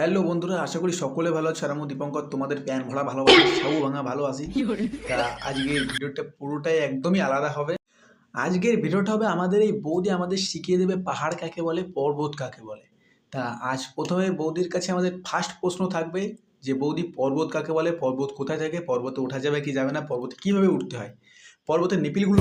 Hello বন্ধুরা আশা করি সকলে ভালো আছে। আর আমি দীপঙ্কর তোমাদের প্যান ভরা ভালোবাসি সাবু ভাঙা ভালো আছি তা আজকের ভিডিওটা পুরোটাই একদমই আলাদা হবে। আজকের ভিডিওটা হবে আমাদের এই বৌদি আমাদের শিখিয়ে দেবে পাহাড় কাকে বলে পর্বত কাকে বলে। তা আজ প্রথমে বৌদির কাছে আমাদের ফার্স্ট প্রশ্ন থাকবে যে বৌদি পর্বত কাকে বলে? পর্বত কোথায় থাকে? পর্বতে ওঠা যাবে কি যাবে না? পর্বতে কীভাবে উঠতে হয়? পর্বতের নিপিলগুলো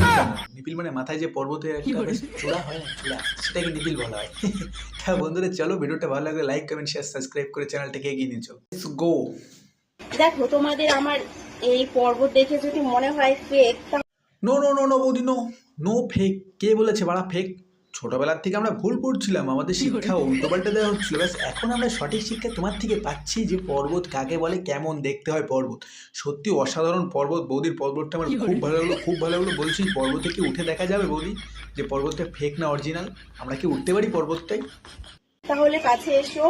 নিপিল মানে মাথায় যে পর্বতের একটা চূড়া হয় না? চূড়া। সেটাকে নিপিল বলা হয়। তা বন্ধুরা চলো ভিডিওটা ভালো লাগলে লাইক কমেন্ট শেয়ার সাবস্ক্রাইব করে চ্যানেলটাকে এগিয়ে নিয়ে চলো। গো দেখো তোমাদের আমার এই পর্বত দেখে যদি মনে হয় fake no no no no বৌদি নো নো ফেক কে বলেছে? বাড়া ফেক ছোটবেলার থেকে আমরা ভুল পড়ছিলাম আমাদের শিক্ষা উল্টোপাল্টা দেওয়া হচ্ছিল। ব্যাস এখন আমরা সঠিক শিক্ষা তোমার থেকে পাচ্ছি যে পর্বত কাকে বলে কেমন দেখতে হয় পর্বত। সত্যি অসাধারণ পর্বত বৌদির পর্বতটা আমার খুব ভালো লাগল খুব ভালো লাগল। বলছি পর্বতে কি উঠে দেখা যাবে বৌদি? যে পর্বতটা ফেক না অরিজিনাল আমরা কি উঠতে পারি পর্বতটাই? তাহলে কাছে এসো।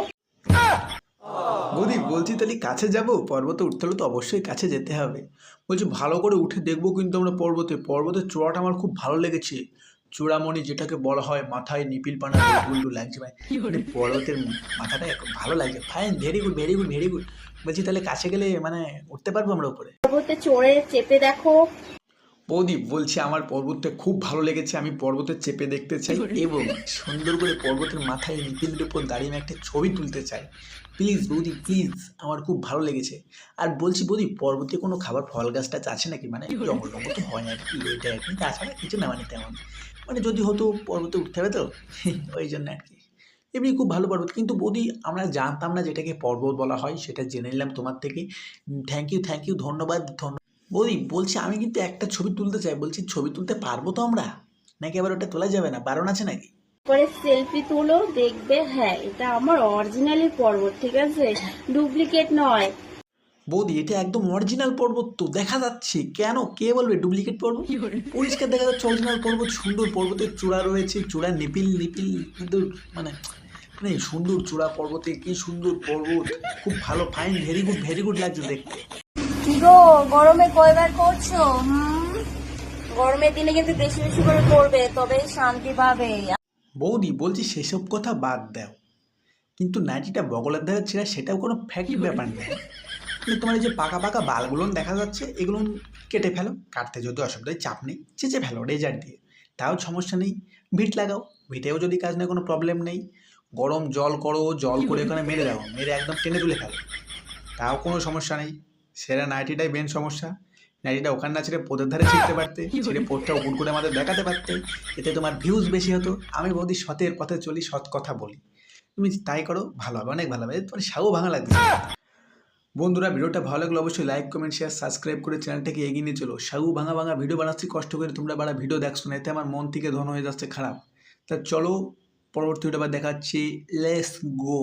বৌদি বলছি তাহলে কাছে যাব? পর্বতে উঠতে হলে তো অবশ্যই কাছে যেতে হবে। বলছি ভালো করে উঠে দেখব কিন্তু আমরা পর্বতে। পর্বতের চূড়াটা আমার খুব ভালো লেগেছে। চূড়ামণি যেটাকে বলা হয় মাথায় নিপিল পানা গুল্লু লাগছে ভাই মানে পর্বতের মাথাটা ভালো লাগছে। Fine very good very good very good বলছি তাহলে কাছে গেলে মানে উঠতে পারব আমরা উপরে? পর্বতে চড়ে চেপে দেখো। বৌদি বলছি আমার পর্বতটা খুব ভালো লেগেছে আমি পর্বতে চেপে দেখতে চাই এবং সুন্দর করে পর্বতের মাথায় নিপিলের উপর দাঁড়িয়ে আমি একটা ছবি তুলতে চাই। প্লিজ বৌদি প্লিজ আমার খুব ভালো লেগেছে। আর বলছি বৌদি পর্বতে কোনো খাবার ফল গাছ টাছ আছে নাকি? মানে জঙ্গল জঙ্গল তো হয় না আর কি এটা আর কি তাছাড়া কিছু না মানে তেমন। মানে যদি হতো পর্বতে উঠতে হবে তো ওই জন্য আর কি। এমনি খুব ভালো পর্বত কিন্তু বৌদি আমরা জানতাম না যেটাকে পর্বত বলা হয় সেটা জেনে নিলাম তোমার থেকে। থ্যাংক ইউ থ্যাংক ইউ ধন্যবাদ ধন্যবাদ। বৌদি বলছি আমি কিন্তু একটা ছবি তুলতে চাই। বলছি ছবি তুলতে পারব তো আমরা? নাকি আবার ওটা তোলা যাবে না? বারণ আছে নাকি? পরে সেলফি তুলো দেখবে হ্যাঁ এটা আমার অরিজিনালি পর্বত ঠিক আছে? ডুপ্লিকেট নয়। বৌদি এটা একদম অরিজিনাল পর্বত তো দেখা যাচ্ছে। কেন? কে বলবে ডুপ্লিকেট পর্বত পরিষ্কার দেখা যাচ্ছে অরিজিনাল পর্বত সুন্দর পর্বতের চূড়া রয়েছে চূড়া নিপিল নিপিল কিন্তু মানে মানে সুন্দর চূড়া পর্বতে কি সুন্দর পর্বত। খুব ভালো fine very good very good লাগছে দেখতে। গো গরমে কয়বার করছ? হুম? গরমের দিনে কিন্তু বেশি বেশি করে করবে তবে শান্তি পাবে। বৌদি বলছি সেসব কথা বাদ দাও। কিন্তু নাইটিটা বগলের ধারে ছেঁড়া সেটাও কোনো ফ্যাক্ট ব্যাপার নেই কিন্তু তোমার এই যে পাকা পাকা বালগুলো দেখা যাচ্ছে এগুলো কেটে ফেলো। কাটতে যদি অসুবিধায় চাপ নেই চেঁচে ফেলো রেজার দিয়ে। তাও সমস্যা নেই। ভিট লাগাও। ভিটেও যদি কাজ নেই কোনো প্রবলেম নেই। গরম জল করো জল করে ওখানে মেরে দাও। মেরে একদম টেনে তুলে ফেলো। তাও কোনো সমস্যা নেই। সেরা নাইটিটাই মেন সমস্যা। নাইটিটা ওখানে না ছেড়ে পোদের ধারে ছিঁড়তে পারতে ছেড়ে পোদটা উপর করে আমাদের দেখাতে পারতে এতে তোমার ভিউজ বেশি হতো। আমি বৌদি সতের পথে চলি সৎ কথা বলি। তুমি তাই করো ভালো হবে অনেক ভালো হবে। তোমার সাউ ভাঙা লাগবে। বন্ধুরা ভিডিওটা ভালো লাগলে অবশ্যই লাইক কমেন্ট শেয়ার সাবস্ক্রাইব করে চ্যানেলটাকে এগিয়ে নিয়ে চলো। সাউ ভাঙা ভাঙা ভিডিও বানাচ্ছি কষ্ট করে তোমরা বাড়া ভিডিও দেখছ না এতে আমার মন থেকে ধন হয়ে যাচ্ছে খারাপ। তা চলো পরবর্তী ভিডিও আবার দেখাচ্ছি। Let's go